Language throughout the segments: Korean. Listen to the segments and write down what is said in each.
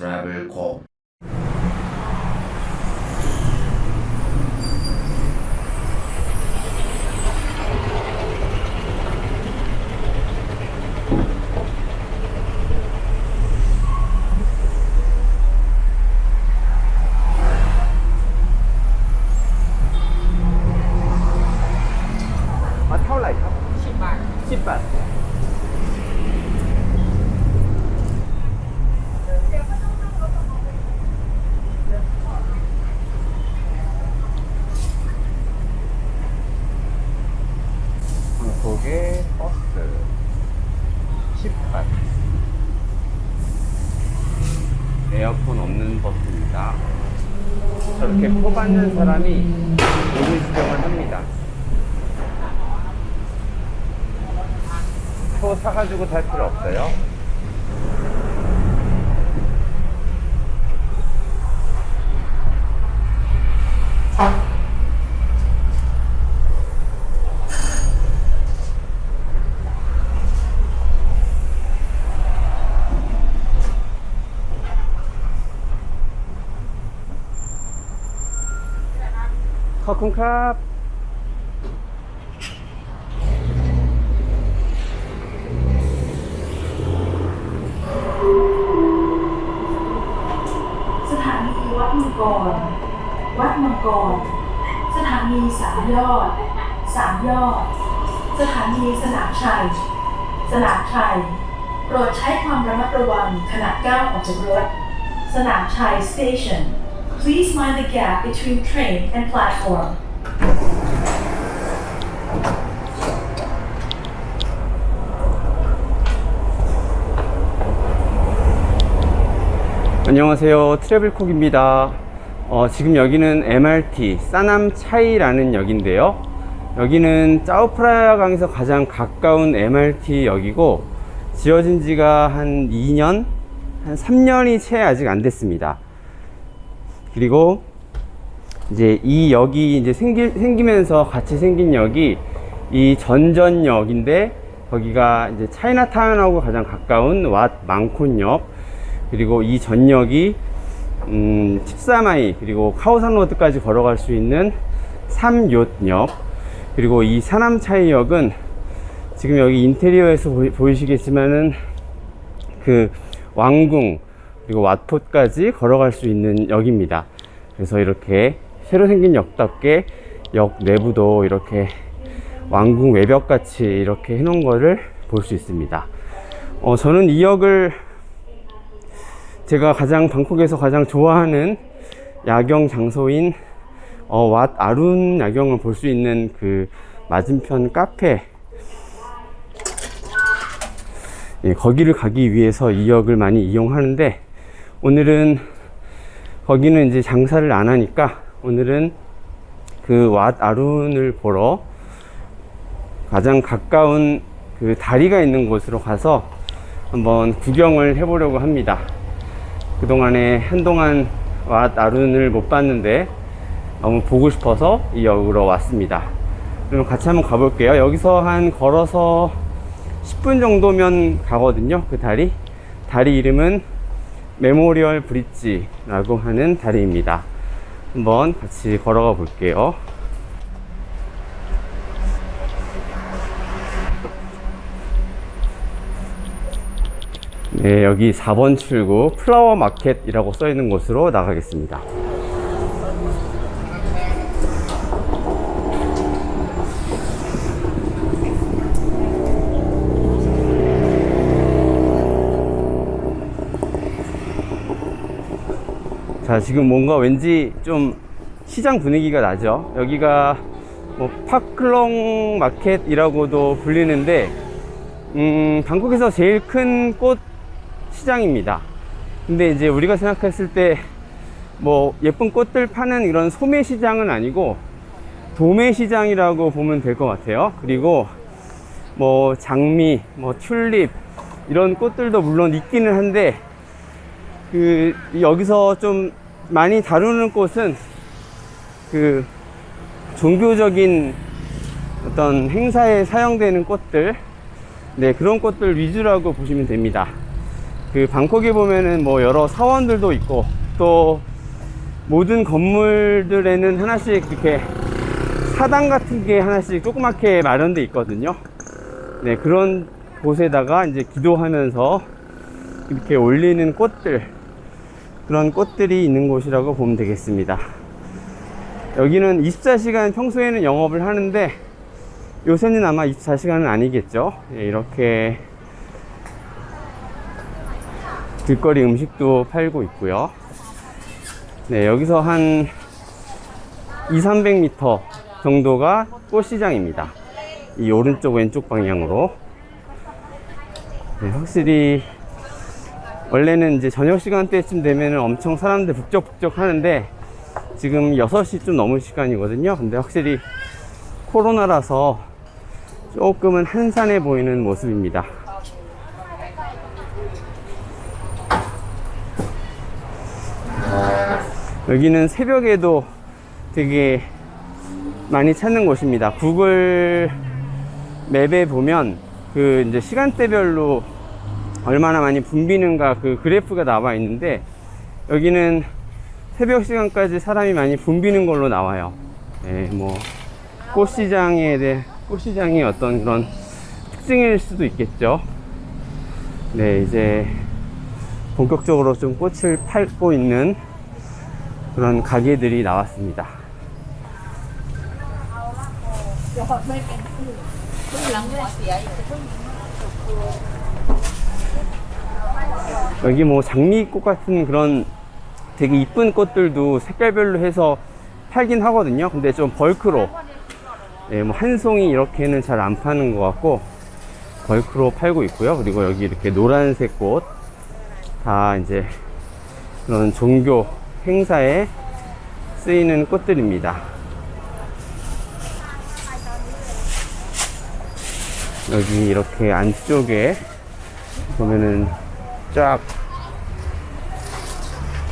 트래 뽑아는 사람이 오늘 수령을 합니다. 표 사가지고 탈 필요 없어요. คุณครับสถานีวัดมังกร วัดมังกร สถานีสามยอด สามยอด สถานีสนามชัย สนามชัย โปรดใช้ความระมัดระวังขณะก้าวออกจากรถ สนามชัย station Please mind the gap between train and platform. 안녕하세요. 트래블콕입니다. 어, 지금 여기는 MRT 사남 차이라는 역인데요. 여기는 짜오프라야 강에서 가장 가까운 MRT 역이고 지어진 지가 한 2년 한 3년이 채 아직 안 됐습니다 그리고 이제 이 역이 이제 생기, 생기면서 같이 생긴 역이 이 전전역인데 거기가 이제 차이나타운하고 가장 가까운 왓 망콘역. 그리고 이 전역이 음, 14마이 그리고 카오산 로드까지 걸어갈 수 있는 삼요역. 그리고 이 사남차이역은 지금 여기 인테리어에서 보이, 보이시겠지만은 그 왕궁 그리고 왓폿까지 걸어갈 수 있는 역입니다. 그래서 이렇게 새로 생긴 역답게 역 내부도 이렇게 왕궁 외벽 같이 이렇게 해놓은 거를 볼 수 있습니다. 어, 저는 이 역을 제가 가장 방콕에서 가장 좋아하는 야경 장소인 어, 왓 아룬 야경을 볼 수 있는 그 맞은편 카페 예, 거기를 가기 위해서 이 역을 많이 이용하는데 오늘은 거기는 이제 장사를 안 하니까 오늘은 그 왓 아룬을 보러 가장 가까운 그 다리가 있는 곳으로 가서 한번 구경을 해보려고 합니다. 그동안에 한동안 왓 아룬을 못 봤는데 너무 보고 싶어서 이 역으로 왔습니다. 그럼 같이 한번 가볼게요. 여기서 한 걸어서 10분 정도면 가거든요. 그 다리. 다리 이름은 메모리얼 브릿지라고 하는 다리입니다. 한번 같이 걸어가 볼게요. 네, 여기 4번 출구 플라워 마켓이라고 써 있는 곳으로 나가겠습니다. 자, 지금 뭔가 왠지 좀 시장 분위기가 나죠. 여기가 뭐 파클롱 마켓이라고도 불리는데 음, 방콕에서 제일 큰 꽃 시장입니다. 근데 이제 우리가 생각했을 때 뭐 예쁜 꽃들 파는 이런 소매 시장은 아니고 도매 시장이라고 보면 될 것 같아요. 그리고 뭐 장미, 뭐 튤립 이런 꽃들도 물론 있기는 한데 그 여기서 좀 많이 다루는 꽃은 그 종교적인 어떤 행사에 사용되는 꽃들 네 그런 꽃들 위주라고 보시면 됩니다 그 방콕에 보면은 뭐 여러 사원들도 있고 또 모든 건물들에는 하나씩 이렇게 사당 같은 게 하나씩 조그맣게 마련돼 있거든요. 네, 그런 곳에다가 이제 기도하면서 이렇게 올리는 꽃들, 그런 꽃들이 있는 곳이라고 보면 되겠습니다. 여기는 24시간 평소에는 영업을 하는데 요새는 아마 24시간은 아니겠죠. 예, 이렇게 길거리 음식도 팔고 있고요. 네, 여기서 한 2, 300m 정도가 꽃시장입니다. 이 오른쪽 왼쪽 방향으로. 네, 확실히 원래는 이제 저녁 시간대쯤 되면 엄청 사람들 북적북적 하는데 지금 6시 좀 넘을 시간이거든요. 근데 확실히 코로나라서 조금은 한산해 보이는 모습입니다. 여기는 새벽에도 되게 많이 찾는 곳입니다. 구글 맵에 보면 그 이제 시간대별로 얼마나 많이 붐비는가 그 그래프가 나와 있는데 여기는 새벽 시간까지 사람이 많이 붐비는 걸로 나와요. 예, 뭐 꽃시장에 대해 꽃시장이 어떤 그런 특징일 수도 있겠죠. 네, 이제 본격적으로 좀 꽃을 팔고 있는 그런 가게들이 나왔습니다. 여기 뭐 장미꽃 같은 그런 되게 이쁜 꽃들도 색깔별로 해서 팔긴 하거든요. 근데 좀 벌크로, 예, 뭐한 송이 이렇게는 잘 안 파는 것 같고, 벌크로 팔고 있고요. 그리고 여기 이렇게 노란색 꽃, 다 이제 그런 종교 행사에 쓰이는 꽃들입니다. 여기 이렇게 안쪽에 보면은 쫙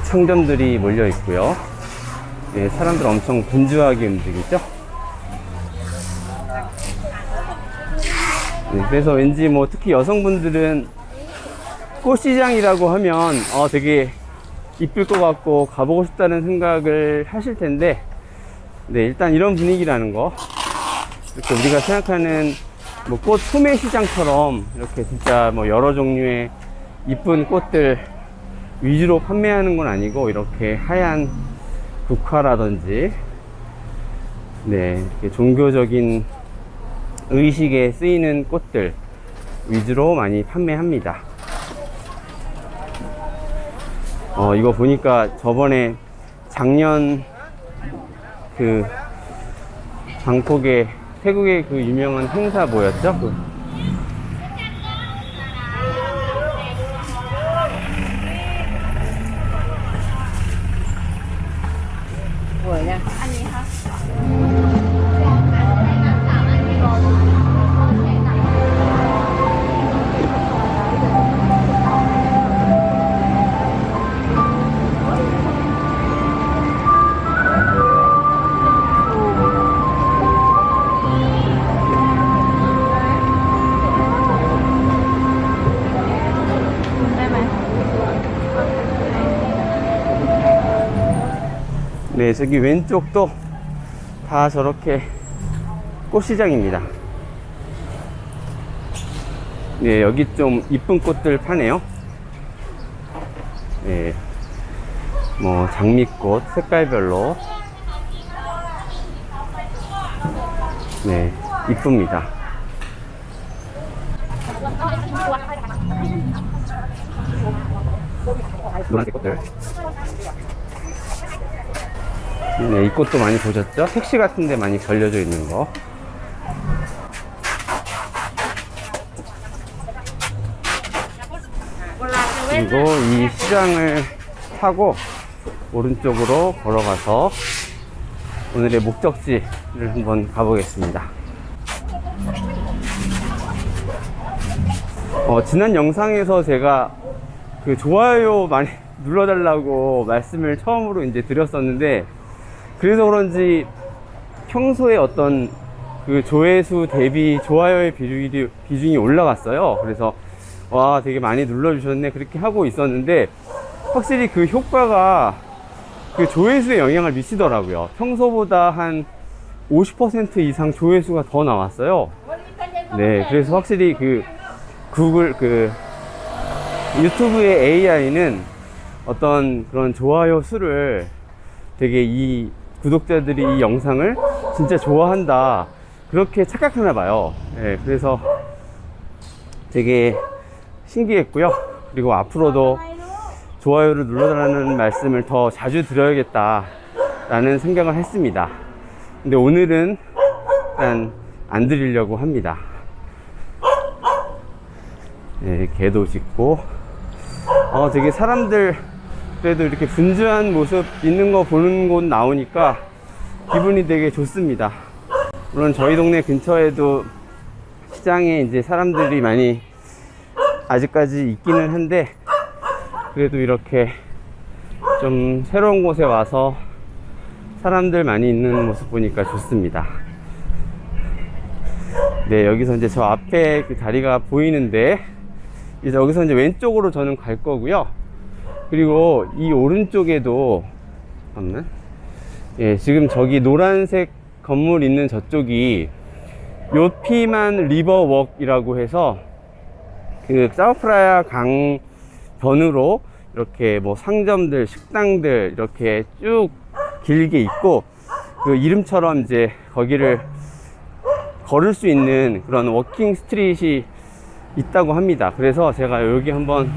상점들이 몰려 있고요. 네, 사람들 엄청 분주하게 움직이죠. 네, 그래서 왠지 뭐 특히 여성분들은 꽃시장이라고 하면 어, 되게 이쁠 것 같고 가보고 싶다는 생각을 하실 텐데 네 일단 이런 분위기라는 거 이렇게 우리가 생각하는 뭐 꽃 소매 시장처럼 이렇게 진짜 뭐 여러 종류의 이쁜 꽃들 위주로 판매하는 건 아니고 이렇게 하얀 국화라든지 네 종교적인 의식에 쓰이는 꽃들 위주로 많이 판매합니다. 어, 이거 보니까 저번에 작년 그 방콕의 태국의 그 유명한 행사 뭐였죠? 저기 왼쪽도 다 저렇게 꽃시장입니다. 네, 여기 좀 이쁜 꽃들 파네요. 네, 뭐 장미꽃 색깔별로 네, 이쁩니다. 노란색 꽃들. 네, 이 꽃도 많이 보셨죠? 택시 같은 데 많이 걸려져 있는 거. 그리고 이 시장을 타고 오른쪽으로 걸어가서 오늘의 목적지를 한번 가보겠습니다. 어, 지난 영상에서 제가 그 좋아요 많이 눌러달라고 말씀을 처음으로 이제 드렸었는데 그래서 그런지 평소에 어떤 그 조회수 대비 좋아요의 비중이, 비중이 올라갔어요. 그래서 와 되게 많이 눌러주셨네. 그렇게 하고 있었는데 확실히 그 효과가 그 조회수에 영향을 미치더라고요. 평소보다 한 50% 이상 조회수가 더 나왔어요. 네 그래서 확실히 그 구글 그 유튜브의 AI는 어떤 그런 좋아요 수를 되게 이 구독자들이 이 영상을 진짜 좋아한다. 그렇게 착각하나 봐요. 네, 그래서 되게 신기했고요. 그리고 앞으로도 좋아요를 눌러달라는 말씀을 더 자주 드려야겠다 라는 생각을 했습니다. 근데 오늘은 일단 안 드리려고 합니다. 네, 개도 짖고. 어, 되게 사람들 그래도 이렇게 분주한 모습 있는 거 보는 곳 나오니까 기분이 되게 좋습니다. 물론 저희 동네 근처에도 시장에 이제 사람들이 많이 아직까지 있기는 한데 그래도 이렇게 좀 새로운 곳에 와서 사람들 많이 있는 모습 보니까 좋습니다. 네, 여기서 이제 저 앞에 그 다리가 보이는데 이제 여기서 이제 왼쪽으로 저는 갈 거고요. 그리고 이 오른쪽에도 잠깐만. 예, 지금 저기 노란색 건물 있는 저쪽이 요피만 리버웍이라고 해서 그 사우프라야 강 변으로 이렇게 뭐 상점들, 식당들 이렇게 쭉 길게 있고 그 이름처럼 이제 거기를 걸을 수 있는 그런 워킹 스트릿이 있다고 합니다. 그래서 제가 여기 한번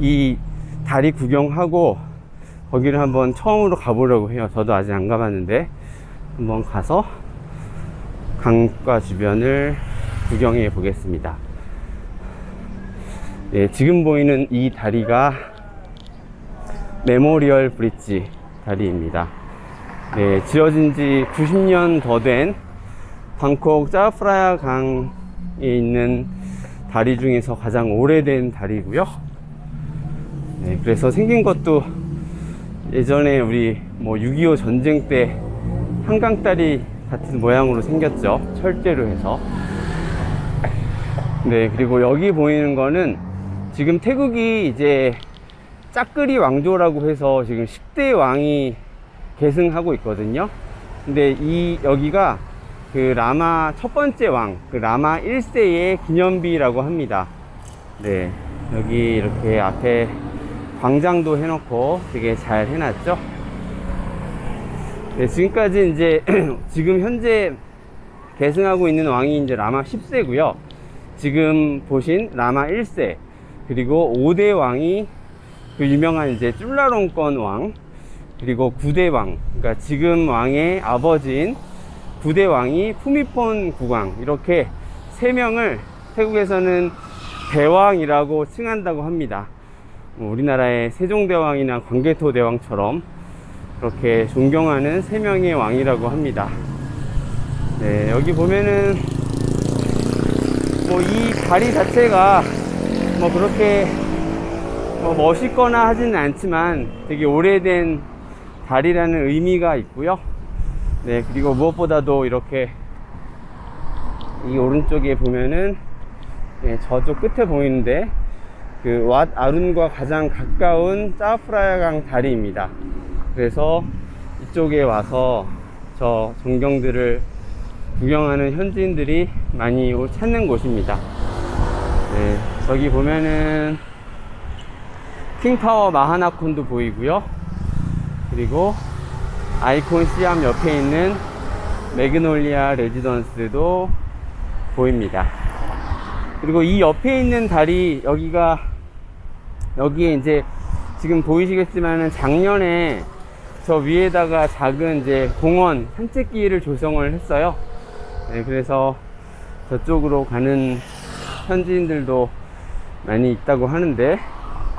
이 다리 구경하고 거기를 한번 처음으로 가보려고 해요. 저도 아직 안 가봤는데 한번 가서 강가 주변을 구경해 보겠습니다. 네, 지금 보이는 이 다리가 메모리얼 브릿지 다리입니다. 네, 지어진 지 90년 더 된 방콕 짜프라야 강에 있는 다리 중에서 가장 오래된 다리고요. 네, 그래서 생긴 것도 예전에 우리 뭐 6.25 전쟁 때 한강다리 같은 모양으로 생겼죠. 철제로 해서. 네, 그리고 여기 보이는 거는 지금 태국이 이제 짜끄리 왕조라고 해서 지금 10대 왕이 계승하고 있거든요. 근데 이 여기가 그 라마 첫 번째 왕, 그 라마 1세의 기념비라고 합니다. 네, 여기 이렇게 앞에 광장도 해놓고 되게 잘 해놨죠. 네, 지금까지 이제 지금 현재 계승하고 있는 왕이 이제 라마 10세고요. 지금 보신 라마 1세 그리고 5대 왕이 그 유명한 이제 쫄라롱권 왕 그리고 9대 왕 그러니까 지금 왕의 아버지인 9대 왕이 푸미폰 국왕 이렇게 세 명을 태국에서는 대왕이라고 칭한다고 합니다. 뭐 우리나라의 세종대왕이나 광개토 대왕처럼 그렇게 존경하는 세 명의 왕이라고 합니다. 네, 여기 보면은 뭐 이 다리 자체가 뭐 그렇게 뭐 멋있거나 하지는 않지만 되게 오래된 다리라는 의미가 있고요. 네, 그리고 무엇보다도 이렇게 이 오른쪽에 보면은 예, 저쪽 끝에 보이는데 그 왓 아룬과 가장 가까운 짜프라야강 다리입니다. 그래서 이쪽에 와서 저 전경들을 구경하는 현지인들이 많이 오- 찾는 곳입니다. 네, 저기 보면은 킹파워 마하나콘도 보이고요. 그리고 아이콘 시암 옆에 있는 매그놀리아 레지던스도 보입니다. 그리고 이 옆에 있는 다리 여기가 여기에 이제 지금 보이시겠지만은 작년에 저 위에다가 작은 이제 공원 산책길을 조성을 했어요. 네, 그래서 저쪽으로 가는 현지인들도 많이 있다고 하는데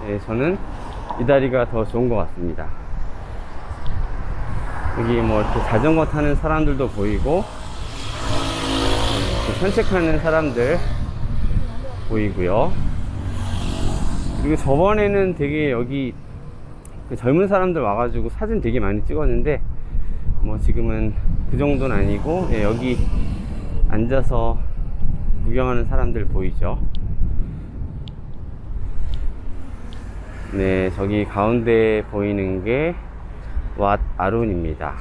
네, 저는 이 다리가 더 좋은 것 같습니다. 여기 뭐 이렇게 자전거 타는 사람들도 보이고 네, 산책하는 사람들 보이고요. 그리고 저번에는 되게 여기 그 젊은 사람들 와가지고 사진 되게 많이 찍었는데 뭐 지금은 그 정도는 아니고 예, 여기 앉아서 구경하는 사람들 보이죠? 네, 저기 가운데 보이는 게 왓 아룬입니다.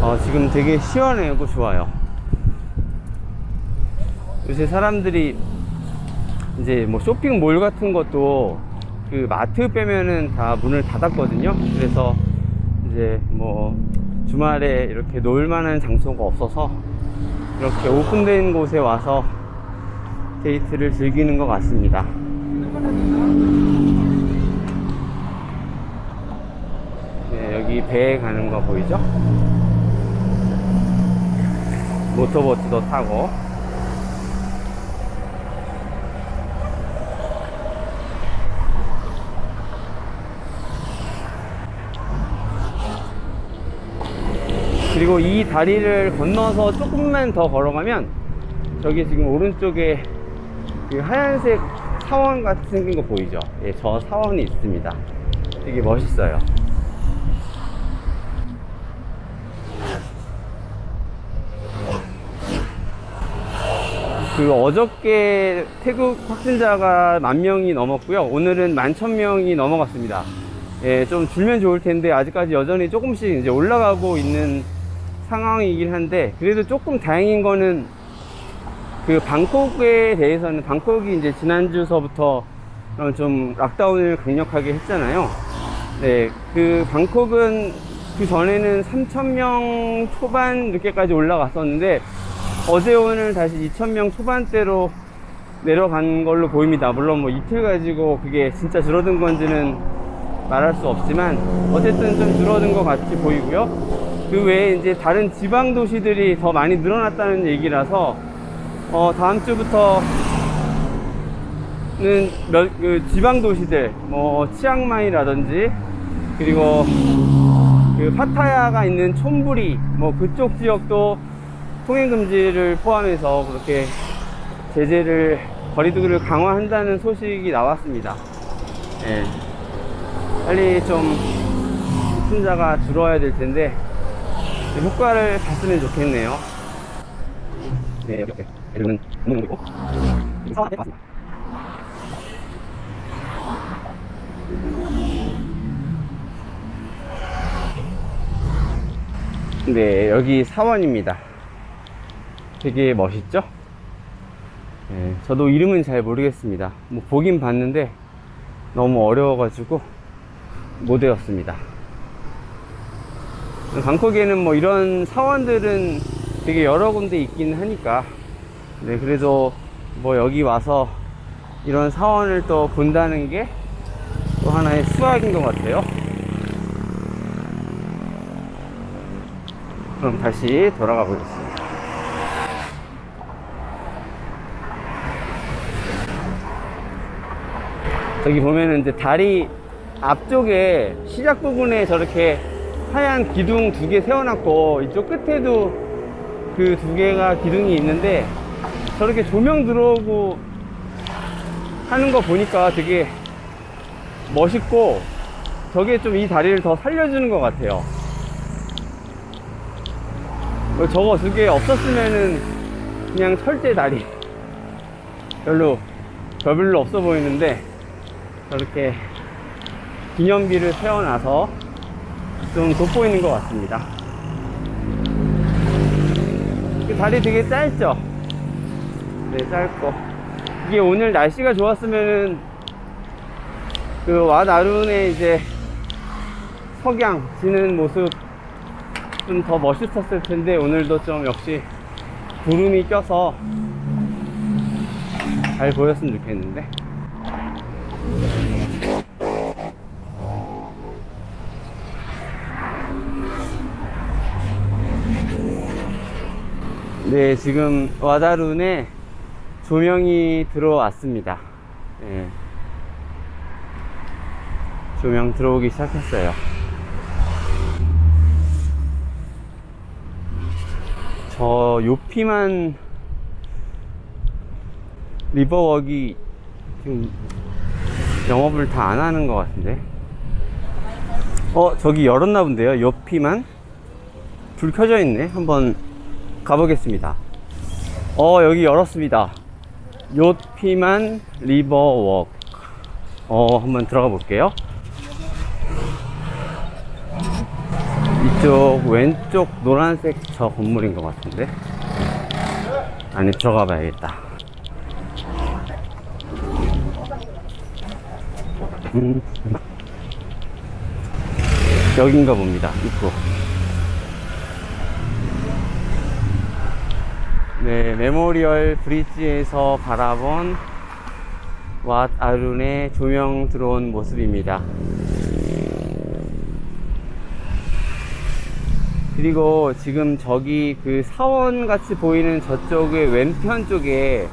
어, 지금 되게 시원하고 좋아요. 요새 사람들이 이제 뭐 쇼핑몰 같은 것도 그 마트 빼면은 다 문을 닫았거든요. 그래서 이제 뭐 주말에 이렇게 놀 만한 장소가 없어서 이렇게 오픈된 곳에 와서 데이트를 즐기는 것 같습니다. 네, 여기 배에 가는 거 보이죠? 모터보트도 타고 그리고 이 다리를 건너서 조금만 더 걸어가면 저기 지금 오른쪽에 그 하얀색 사원 같이 생긴 거 보이죠? 예, 저 사원이 있습니다. 되게 멋있어요. 그 어저께 태국 확진자가 만 명이 넘었고요. 오늘은 만 천 명이 넘어갔습니다. 예, 좀 줄면 좋을 텐데 아직까지 여전히 조금씩 이제 올라가고 있는 상황이긴 한데 그래도 조금 다행인 거는 그 방콕에 대해서는 방콕이 이제 지난주서부터 어, 좀 락다운을 강력하게 했잖아요. 네, 그 방콕은 그 전에는 3,000명 초반 늦게까지 올라갔었는데 어제 오늘 다시 2,000명 초반대로 내려간 걸로 보입니다. 물론 뭐 이틀 가지고 그게 진짜 줄어든 건지는 말할 수 없지만 어쨌든 좀 줄어든 것 같이 보이고요. 그 외에 이제 다른 지방 도시들이 더 많이 늘어났다는 얘기라서 어 다음 주부터는 몇, 그 지방 도시들 뭐 치앙마이라든지 그리고 그 파타야가 있는 촌부리 뭐 그쪽 지역도 통행 금지를 포함해서 그렇게 제재를 거리두기를 강화한다는 소식이 나왔습니다. 예. 빨리 좀 확진자가 줄어야 될 텐데 효과를 봤으면 좋겠네요. 네, 이렇게 이름은 농구이고 사원에 봤습니다. 네, 여기 사원입니다. 되게 멋있죠? 네, 저도 이름은 잘 모르겠습니다. 뭐 보긴 봤는데 너무 어려워가지고 못 외웠습니다. 방콕에는 뭐 이런 사원들은 되게 여러 군데 있긴 하니까 네 그래도 뭐 여기 와서 이런 사원을 또 본다는 게 또 하나의 수학인 것 같아요. 그럼 다시 돌아가 보겠습니다. 저기 보면은 이제 다리 앞쪽에 시작 부분에 저렇게 하얀 기둥 두 개 세워놨고 이쪽 끝에도 그 두 개가 기둥이 있는데 저렇게 조명 들어오고 하는 거 보니까 되게 멋있고 저게 좀 이 다리를 더 살려주는 것 같아요. 뭐 저거 두 개 없었으면은 그냥 철제 다리 별로 별로 없어 보이는데 저렇게 기념비를 세워놔서 좀 돋보이는 것 같습니다. 그 다리 되게 짧죠? 네, 짧고. 이게 오늘 날씨가 좋았으면은 그 와나룬의 이제 석양 지는 모습 좀 더 멋있었을 텐데 오늘도 좀 역시 구름이 껴서 잘 보였으면 좋겠는데. 네, 지금 와다룬에 조명이 들어왔습니다. 예. 조명 들어오기 시작했어요. 저 요피만 리버웍이 지금 영업을 다 안 하는 것 같은데. 어, 저기 열었나 본데요. 요피만? 불 켜져 있네. 한번 가보겠습니다. 어, 여기 열었습니다. 요피만 리버워크. 어, 한번 들어가 볼게요. 이쪽 왼쪽 노란색 저 건물인 것 같은데. 안에 들어가 봐야겠다. 음. 여긴가 봅니다. 입구. 네, 메모리얼 브릿지에서 바라본 왓 아룬의 조명 들어온 모습입니다. 그리고 지금 저기 그 사원 같이 보이는 저쪽의 왼편 쪽에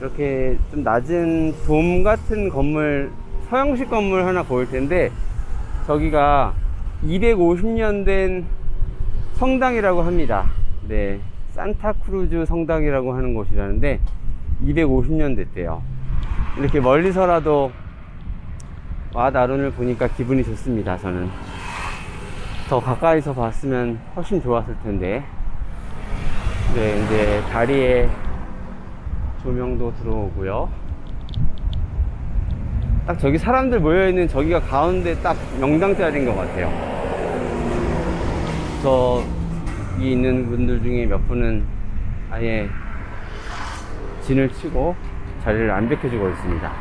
이렇게 좀 낮은 돔 같은 건물, 서양식 건물 하나 보일 텐데 저기가 250년 된 성당이라고 합니다. 네. 산타크루즈 성당이라고 하는 곳이라는데 250년 됐대요. 이렇게 멀리서라도 와다룬을 보니까 기분이 좋습니다. 저는 더 가까이서 봤으면 훨씬 좋았을 텐데. 네, 이제 다리에 조명도 들어오고요. 딱 저기 사람들 모여있는 저기가 가운데 딱 명당 자리인 것 같아요. 저 기 있는 분들 중에 몇 분은 아예 진을 치고 자리를 안 비켜주고 있습니다.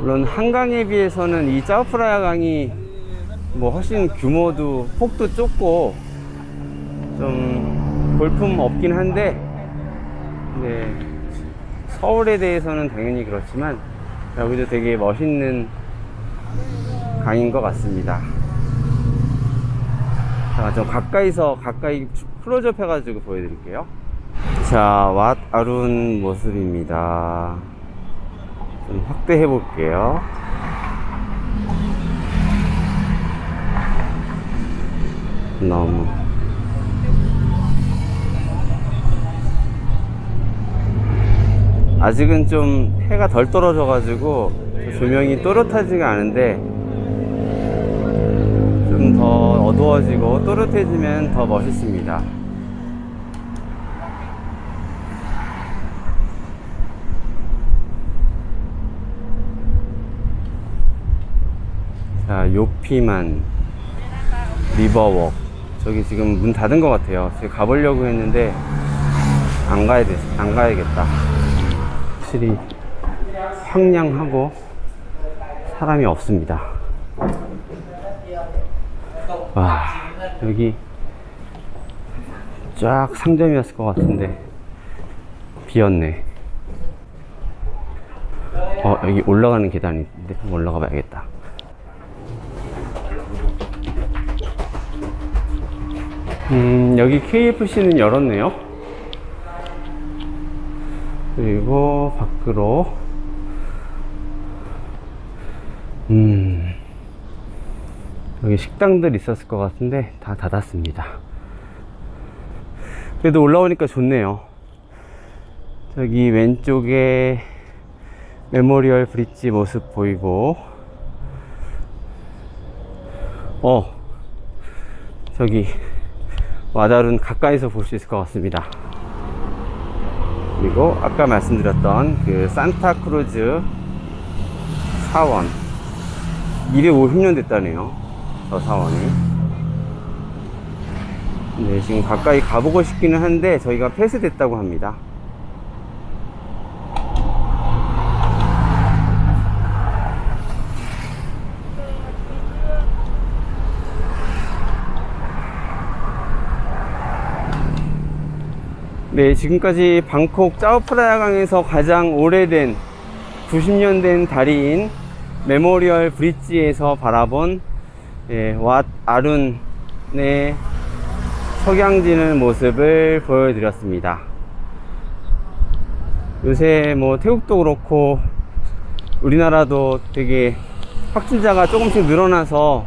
물론 한강에 비해서는 이 짜오프라야 강이 뭐 훨씬 규모도 폭도 좁고 좀 볼품 없긴 한데 네, 서울에 대해서는 당연히 그렇지만 여기도 되게 멋있는 강인 것 같습니다. 자, 좀 가까이서 가까이 클로즈업 해가지고 보여드릴게요. 자, 왓 아룬 모습입니다. 좀 확대해 볼게요. 너무 아직은 좀 해가 덜 떨어져 가지고 조명이 또렷하지가 않은데 좀 더 어두워지고 또렷해지면 더 멋있습니다. 자, 요피만 리버웍. 저기 지금 문 닫은 것 같아요. 제가 가보려고 했는데 안 가야 돼, 안 가야겠다. 확실히 황량하고 사람이 없습니다. 와, 여기 쫙 상점이었을 것 같은데 비었네. 어, 여기 올라가는 계단이 있는데 올라가 봐야겠다. 음, 여기 KFC는 열었네요. 그리고 밖으로 음 여기 식당들 있었을 것 같은데 다 닫았습니다. 그래도 올라오니까 좋네요. 저기 왼쪽에 메모리얼 브릿지 모습 보이고 어 저기 와달은 가까이서 볼 수 있을 것 같습니다. 그리고 아까 말씀드렸던 그 산타크루즈 사원 250년 됐다네요. 저 사원이. 네, 지금 가까이 가보고 싶기는 한데 저희가 폐쇄됐다고 합니다. 네, 지금까지 방콕 짜오프라야강에서 가장 오래된 90년 된 다리인 메모리얼 브릿지에서 바라본 예, 왓 아룬의 석양지는 모습을 보여드렸습니다. 요새 뭐 태국도 그렇고 우리나라도 되게 확진자가 조금씩 늘어나서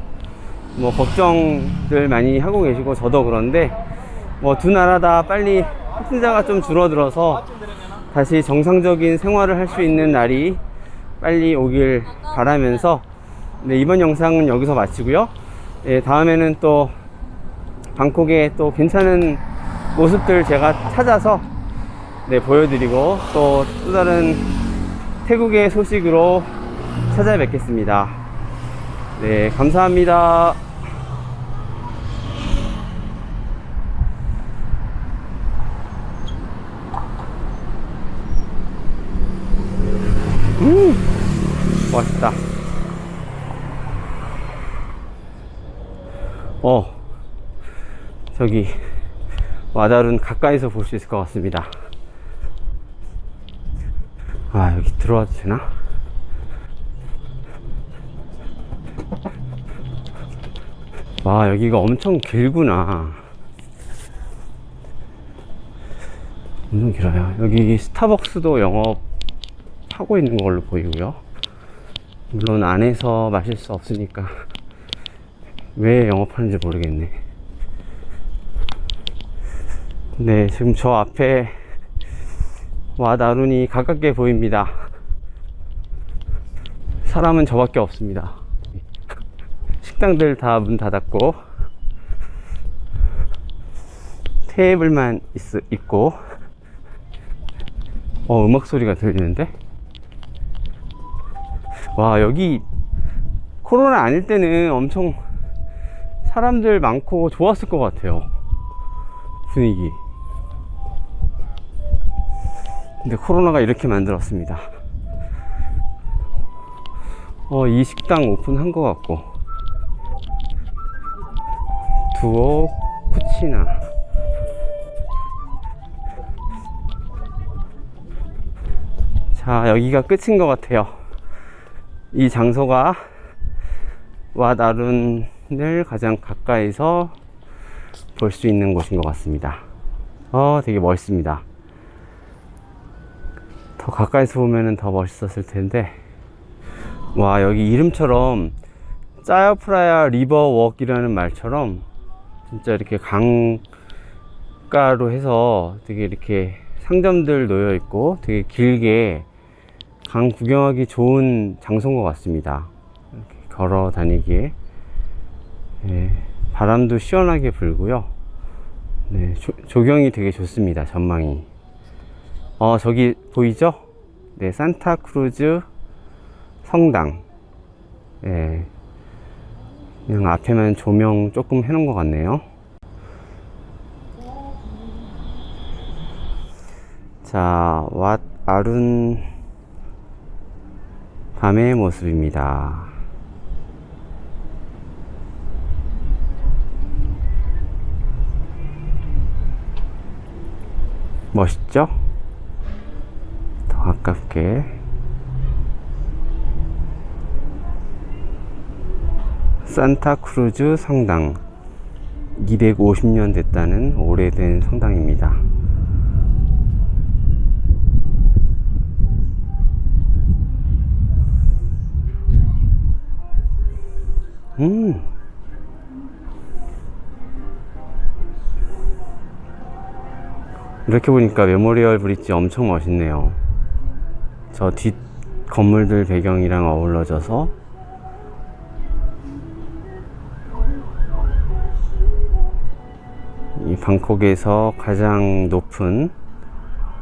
뭐 걱정들 많이 하고 계시고 저도 그런데 뭐 두 나라 다 빨리 확진자가 좀 줄어들어서 다시 정상적인 생활을 할 수 있는 날이 빨리 오길 바라면서 네, 이번 영상은 여기서 마치고요. 예, 다음에는 또 방콕에 또 괜찮은 모습들 제가 찾아서 네, 보여드리고 또 또 다른 태국의 소식으로 찾아뵙겠습니다. 네, 감사합니다. 음, 멋있다. 어, 저기, 와다룬 가까이서 볼 수 있을 것 같습니다. 아, 여기 들어와도 되나? 와, 여기가 엄청 길구나. 엄청 길어요. 여기 스타벅스도 영업하고 있는 걸로 보이고요. 물론 안에서 마실 수 없으니까 왜 영업하는지 모르겠네. 네, 지금 저 앞에 와나룬이 가깝게 보입니다. 사람은 저밖에 없습니다. 식당들 다 문 닫았고 테이블만 있, 있고 어 음악 소리가 들리는데 와 여기 코로나 아닐 때는 엄청 사람들 많고 좋았을 것 같아요. 분위기. 근데 코로나가 이렇게 만들었습니다. 어 이 식당 오픈한 것 같고. 두오 쿠치나. 자 여기가 끝인 것 같아요. 이 장소가 와나룬 을 가장 가까이서 볼 수 있는 곳인 것 같습니다. 어 되게 멋있습니다. 더 가까이서 보면 더 멋있었을 텐데. 와 여기 이름처럼 짜여프라야 리버웍이라는 말처럼 진짜 이렇게 강가로 해서 되게 이렇게 상점들 놓여 있고 되게 길게 강 구경하기 좋은 장소인 것 같습니다. 이렇게 걸어 다니기에. 예, 바람도 시원하게 불고요. 네, 조, 조경이 되게 좋습니다. 전망이. 어 저기 보이죠? 네, 산타크루즈 성당. 예. 그냥 앞에만 조명 조금 해놓은 것 같네요. 자, 왓 아룬 밤의 모습입니다. 멋있죠? 더 가깝게. 산타크루즈 성당 250년 됐다는 오래된 성당입니다. 음. 이렇게 보니까 메모리얼 브릿지 엄청 멋있네요. 저 뒷 건물들 배경이랑 어우러져서 이 방콕에서 가장 높은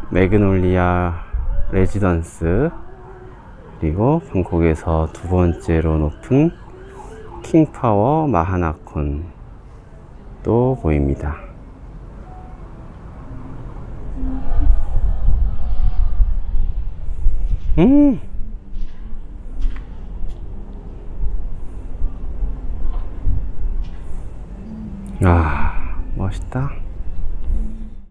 매그놀리아 레지던스 그리고 방콕에서 두 번째로 높은 킹파워 마하나콘 또 보입니다. 음. 아, 멋있다.